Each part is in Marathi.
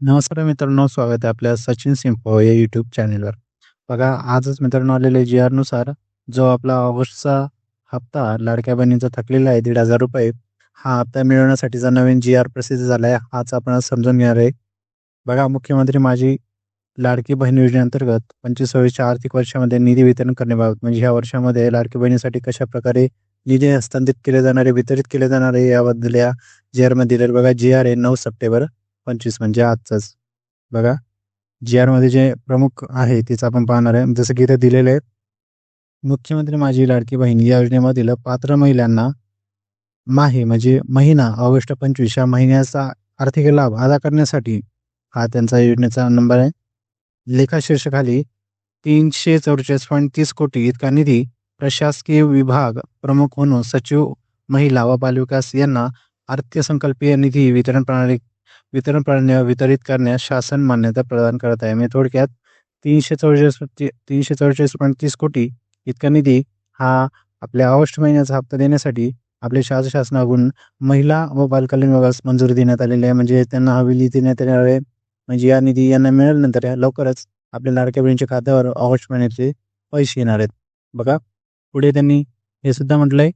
नमस्कार मित्रांनो स्वागत आहे आपल्या सचिन सिंपो या यूट्यूब चॅनेलवर बघा आजच मित्रांनो आलेले जी आरनुसार जो आपला ऑगस्टचा हप्ता लाडक्या बहिणीचा थकलेला आहे दीड हजार रुपये. हा हप्ता मिळवण्यासाठीचा नवीन जी आर प्रसिद्ध झाला आहे हाच आपण समजून घेणार आहे. बघा मुख्यमंत्री माझी लाडकी बहीण योजनेअंतर्गत पंचवीस सव्वीसच्या आर्थिक वर्षामध्ये निधी वितरण करण्याबाबत म्हणजे ह्या वर्षामध्ये लाडकी बहिणीसाठी कशा प्रकारे निधी हस्तांतरित केले जाणारे वितरित केले जाणारे याबद्दल या जी आरमध्ये दिलेलं बघा जी आर आहे नऊ सप्टेंबर. पंचवीस म्हणजे आजचाच. बघा जी आरमध्ये जे प्रमुख आहे तेच आपण पाहणार आहे. जसं की इथे दिलेले आहेत. मुख्यमंत्री माझी लाडकी बहीण या योजनेमधील पात्र महिलांना माहे म्हणजे महिना ऑगस्ट पंचवीस या महिन्याचा आर्थिक लाभ अदा करण्यासाठी हा त्यांचा योजनेचा नंबर आहे. लेखाशीर्षखाली तीनशे चौवेचाळीस पॉईंट तीस कोटी इतका निधी प्रशासकीय विभाग प्रमुख म्हणून सचिव महिला व बालविकास यांना अर्थसंकल्पीय निधी वितरण प्रणाली वितरण प्रणाली वितरित करण्यास शासन मान्यता प्रदान करत आहे. म्हणजे थोडक्यात तीनशे चौवेचाळीस तीनशे चौवेचाळीस पॉईंट तीस कोटी इतका निधी हा आपल्या ऑगस्ट महिन्याचा हप्ता देण्यासाठी आपल्या शासन शासनाकडून महिला व बालकल्याण विभागास मंजुरी देण्यात आलेली आहे. म्हणजे त्यांना हवेली देण्यात येणार आहे. म्हणजे या निधी यांना मिळाल्यानंतर या लवकरच आपल्या लाडक्या बहिणीच्या खात्यावर ऑगस्ट महिन्याचे पैसे येणार आहेत. बघा पुढे त्यांनी हे सुद्धा म्हटलं आहे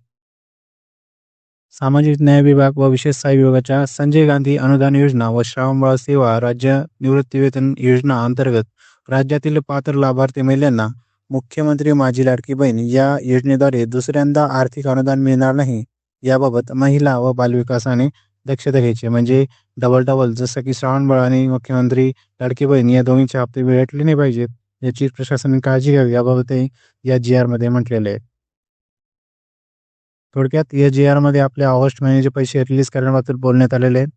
सामाजिक न्याय विभाग व विशेष सहाय्य विभागाच्या संजय गांधी अनुदान योजना व श्रावणबाळ सेवा राज्य निवृत्तीवेतन योजना अंतर्गत राज्यातील पात्र लाभार्थी महिलांना मुख्यमंत्री माझी लाडकी बहीण या योजनेद्वारे दुसऱ्यांदा आर्थिक अनुदान मिळणार नाही याबाबत महिला व बालविकासाने दक्षता घ्यायची म्हणजे डबल डबल जसं की श्रावणबाळ आणि मुख्यमंत्री लाडकी बहीण या दोन्हीचे हप्ते भेटले नाही पाहिजेत याची प्रशासनाने काळजी घ्यावी याबाबतही या जी आरमध्ये म्हटलेले आहे. थोडक्यात या जी आरमध्ये आपल्या ऑगस्ट महिन्याचे पैसे रिलीज करण्याबाबत बोलण्यात आलेले आहेत.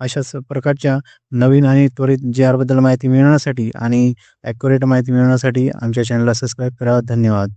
अशाच प्रकारच्या नवीन आणि त्वरित जी आरबद्दल माहिती मिळवण्यासाठी आणि ॲक्युरेट माहिती मिळवण्यासाठी आमच्या चॅनलला सबस्क्राईब करा धन्यवाद.